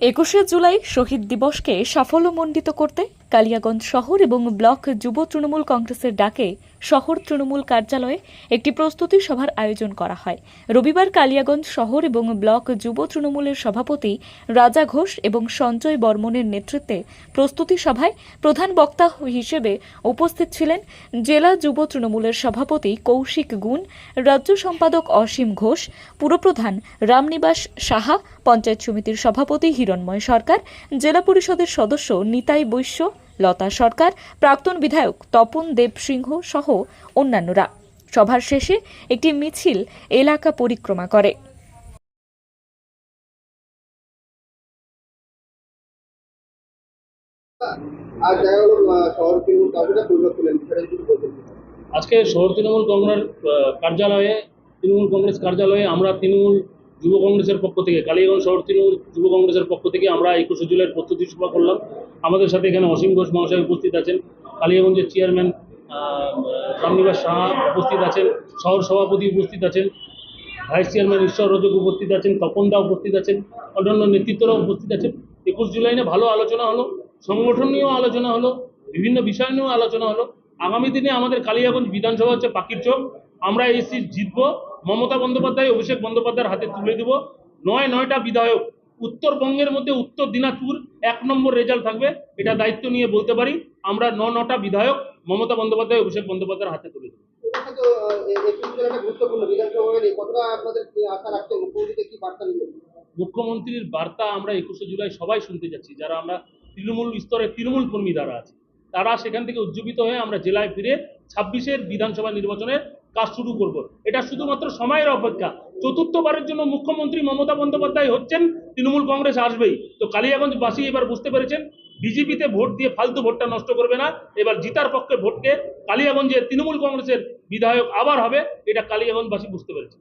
একুশে জুলাই শহীদ দিবসকে সাফল্যমণ্ডিত করতে কালিয়াগঞ্জ শহর এবং ব্লক যুব তৃণমূল কংগ্রেসের ডাকে শহর তৃণমূল কার্যালয়ে একটি প্রস্তুতি সভার আয়োজন করা হয়। রবিবার কালিয়াগঞ্জ শহর এবং ব্লক যুব তৃণমূলের সভাপতি রাজা ঘোষ এবং সঞ্জয় বর্মনের নেতৃত্বে প্রস্তুতি সভায় প্রধান বক্তা হিসেবে উপস্থিত ছিলেন জেলা যুব তৃণমূলের সভাপতি কৌশিক গুণ, রাজ্য সম্পাদক অসীম ঘোষ, পুরপ্রধান রামনিবাস সাহা, পঞ্চায়েত সমিতির সভাপতি হিরণময় সরকার, জেলা পরিষদের সদস্য নিতাই বৈশ্য লতা সরকার প্রাক্তন বিধায়ক তপন দেব সিংহ সহ অন্যান্যরা। সভার শেষে একটি মিছিল এলাকা পরিক্রমা করে। আজকে শহর তৃণমূল কংগ্রেস কার্যালয়ে তৃণমূল কংগ্রেস কার্যালয়ে আমরা তৃণমূল যুব কংগ্রেসের পক্ষ থেকে, কালীগঞ্জ শহর তৃণমূল যুব কংগ্রেসের পক্ষ থেকে আমরা একুশে জুলাইয়ের প্রস্তুতি সভা করলাম। আমাদের সাথে এখানে অসীম ঘোষ মহাশয় উপস্থিত আছেন। কালিয়াগঞ্জের চেয়ারম্যান রামনিবাস সাহা উপস্থিত আছেন। শহর সভাপতি উপস্থিত আছেন। ভাইস চেয়ারম্যান ঈশ্বর রজক উপস্থিত আছেন। তপন দা উপস্থিত আছেন। অন্যান্য নেতৃত্বরাও উপস্থিত আছেন। একুশ জুলাই নিয়ে ভালো আলোচনা হলো, সংগঠন নিয়েও আলোচনা হলো, বিভিন্ন বিষয় নিয়েও আলোচনা হলো। আগামী দিনে আমাদের কালিয়াগঞ্জ বিধানসভা হচ্ছে পাখির চোখ। আমরা এই সিট জিতবো। মমতা বন্দ্যোপাধ্যায় অভিষেক বন্দ্যোপাধ্যায়ের হাতে তুলে দেব। নয় নয়টা বিধায়ক উত্তরবঙ্গের মধ্যে উত্তর দিনাজপুর এক নম্বর রেজাল্ট থাকবে এটা দায়িত্ব নিয়ে বলতে পারি। আমরা ন নটা বিধায়ক মমতা বন্দ্যোপাধ্যায় অভিষেক বন্দ্যোপাধ্যায়ের হাতে তুলে দেবো। মুখ্যমন্ত্রীর বার্তা আমরা একুশে জুলাই সবাই শুনতে যাচ্ছি। যারা আমরা তৃণমূল স্তরে তৃণমূল কর্মী যারা আছে তারা সেখান থেকে উজ্জীবিত হয়ে আমরা জেলায় ফিরে ছাব্বিশের বিধানসভা নির্বাচনের কাজ শুরু করব। এটা শুধুমাত্র সময়ের অপেক্ষা। চতুর্থবারের জন্য মুখ্যমন্ত্রী মমতা বন্দ্যোপাধ্যায় হচ্ছেন, তৃণমূল কংগ্রেস আসবেই। তো কালিয়াগঞ্জবাসী এবার বুঝতে পেরেছেন, বিজেপিতে ভোট দিয়ে ফালতু ভোটটা নষ্ট করবে না। এবার জিতার পক্ষে ভোটকে কালিয়াগঞ্জের তৃণমূল কংগ্রেসের বিধায়ক আবার হবে, এটা কালিয়াগঞ্জবাসী বুঝতে পেরেছে।